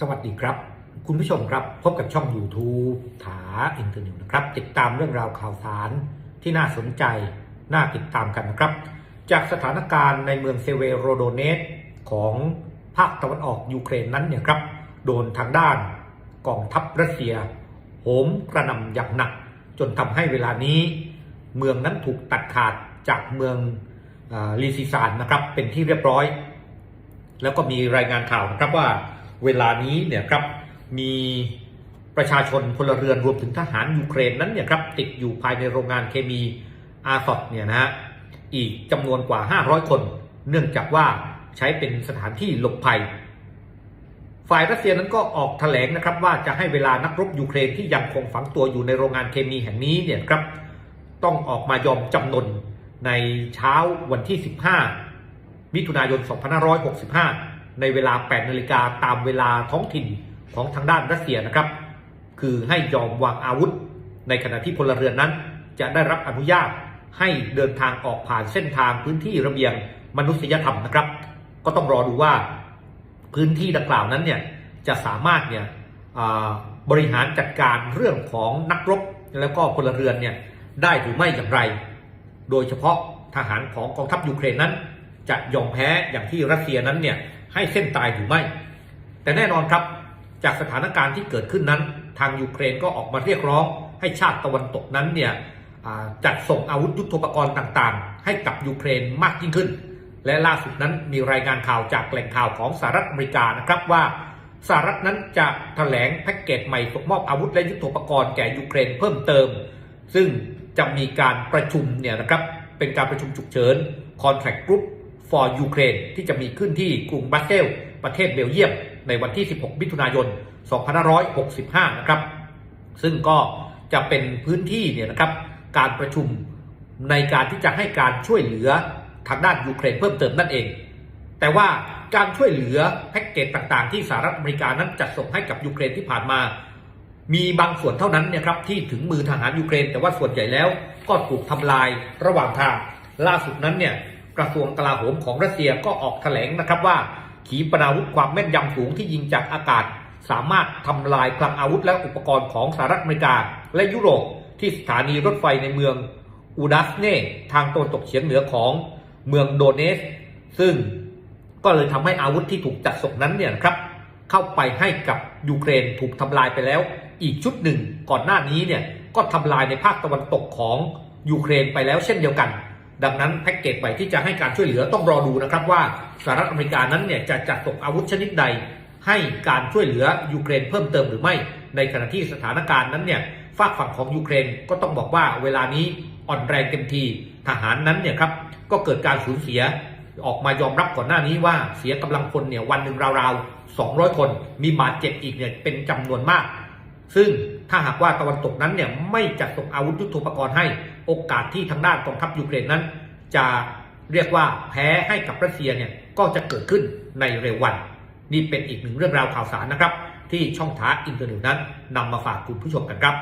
สวัสดีครับ คุณผู้ชมครับพบกับช่อง YouTube ถาอินเทอร์เน็ตนะครับ ติดตามเรื่องราวข่าวสารที่น่าสนใจ น่าติดตามกันนะครับ จากสถานการณ์ในเมืองเซเวโรโดเนตของภาคตะวันออกยูเครนนั้นเนี่ยครับ โดนทางด้านกองทัพรัสเซียโหมกระหน่ำอย่างหนัก จนทำให้เวลานี้ เมืองนั้นถูกตัดขาดจากเมืองอลีซิซานนะครับเป็นที่เรียบร้อย แล้วก็มีรายงานข่าวนะครับว่า เวลานี้เนี่ยครับมีประชาชนพลเรือนรวมถึงทหารยูเครนนั้นเนี่ยครับติดอยู่ภายในโรงงานเคมีอาซอดเนี่ยนะฮะอีกจำนวนกว่า 500 คน เนื่องจากว่าใช้เป็นสถานที่หลบภัย ฝ่ายรัสเซียนั้นก็ออกแถลงนะครับว่าจะให้เวลานักรบยูเครนที่ยังคงฝังตัวอยู่ในโรงงานเคมีแห่งนี้เนี่ยครับต้องออกมายอมจำนนในเช้าวันที่ 15 มิถุนายน 2565 ในเวลา 8 นาฬิกาตามเวลาท้องถิ่นของทางด้านรัสเซียนะครับ คือให้ยอมวางอาวุธ ในขณะที่พลเรือนนั้น จะได้รับอนุญาตให้เดินทางออกผ่านเส้นทางพื้นที่ระเบียงมนุษยธรรมนะครับ ก็ต้องรอดูว่าพื้นที่ดังกล่าวนั้นเนี่ยจะสามารถเนี่ยบริหารจัดการเรื่องของนักรบแล้วก็พลเรือนเนี่ยได้หรือไม่อย่างไร โดยเฉพาะทหารของกองทัพยูเครนนั้น จะยอมแพ้อย่างที่รัสเซียนั้นเนี่ย ให้เส้นตายหรือไม่ แต่แน่นอนครับ จากสถานการณ์ที่เกิดขึ้นนั้น ทางยูเครนก็ออกมาเรียกร้อง ให้ชาติตะวันตกนั้นเนี่ยจัดส่งอาวุธยุทโธปกรณ์ต่างๆ ให้กับยูเครนมากยิ่งขึ้น และล่าสุดนั้นมีรายงานข่าวจากแหล่งข่าวของสหรัฐอเมริกานะครับว่าสหรัฐนั้นจะแถลงแพ็กเกจใหม่ส่งมอบอาวุธและยุทโธปกรณ์แก่ยูเครนเพิ่มเติม ซึ่งจะมีการประชุมเนี่ยนะครับเป็นการประชุมฉุกเฉิน Contract Group for Ukraine ที่จะมีขึ้นที่กรุงบัสเซลส์ประเทศเบลเยียม ในวันที่ 16 มิถุนายน 2565 นะครับ ซึ่งก็จะเป็นพื้นที่เนี่ยนะครับการประชุมในการที่จะให้การช่วยเหลือทางด้านยูเครนเพิ่มเติมนั่นเอง แต่ว่าการช่วยเหลือแพ็กเกจต่างๆ ที่สหรัฐอเมริกานั้นจัดส่งให้กับยูเครนที่ผ่านมา มีบางส่วนเท่านั้นเนี่ยครับที่ถึงมือทหารยูเครน แต่ว่าส่วนใหญ่แล้วก็ถูกทำลายระหว่างทางล่าสุดนั้นเนี่ย กระทรวงกลาโหมของรัสเซียก็ออกแถลงนะครับว่า ขีปนาวุธความแม่นยำสูงที่ยิงจากอากาศ สามารถทำลายคลังอาวุธและอุปกรณ์ของสหรัฐอเมริกา และยุโรปที่สถานีรถไฟในเมืองอูดัสเน่ทางตะวันตกเฉียงเหนือของเมืองโดเนส ซึ่งก็เลยทำให้อาวุธที่ถูกจัดส่งนั้นเนี่ยครับ เข้าไปให้กับยูเครนถูกทำลายไปแล้ว อีกชุดหนึ่งก่อนหน้านี้เนี่ยก็ทำลายในภาคตะวันตกของยูเครนไปแล้วเช่นเดียวกัน ดังนั้นแพ็กเกจใหม่ที่จะให้การช่วยเหลือต้องรอดูนะครับว่าสหรัฐอเมริกานั้นเนี่ยจะจัดส่งอาวุธชนิดใด ให้การช่วยเหลือยูเครนเพิ่มเติมหรือไม่ ในขณะที่สถานการณ์นั้นเนี่ยฝากฝั่งของยูเครนก็ต้องบอกว่าเวลานี้อ่อนแรงเต็มทีทหารนั้นเนี่ยครับก็เกิดการสูญเสียออกมายอมรับก่อนหน้านี้ว่าเสียกำลังพลเนี่ยวันหนึ่งราวๆ200 คนมีบาดเจ็บอีกเนี่ยเป็นจำนวนมาก ซึ่ง ถ้าหากว่าตะวันตกนั้นเนี่ยไม่จัดส่งอาวุธยุทโธปกรณ์ให้โอกาสที่ทางด้านกองทัพยูเครนนั้น จะเรียกว่าแพ้ให้กับรัสเซียเนี่ยก็จะเกิดขึ้นในเร็ววัน นี่เป็นอีกหนึ่งเรื่องราวข่าวสารนะครับ ที่ช่องท้าอินเทอร์เน็ตนั้นนำมาฝากคุณผู้ชมกันครับ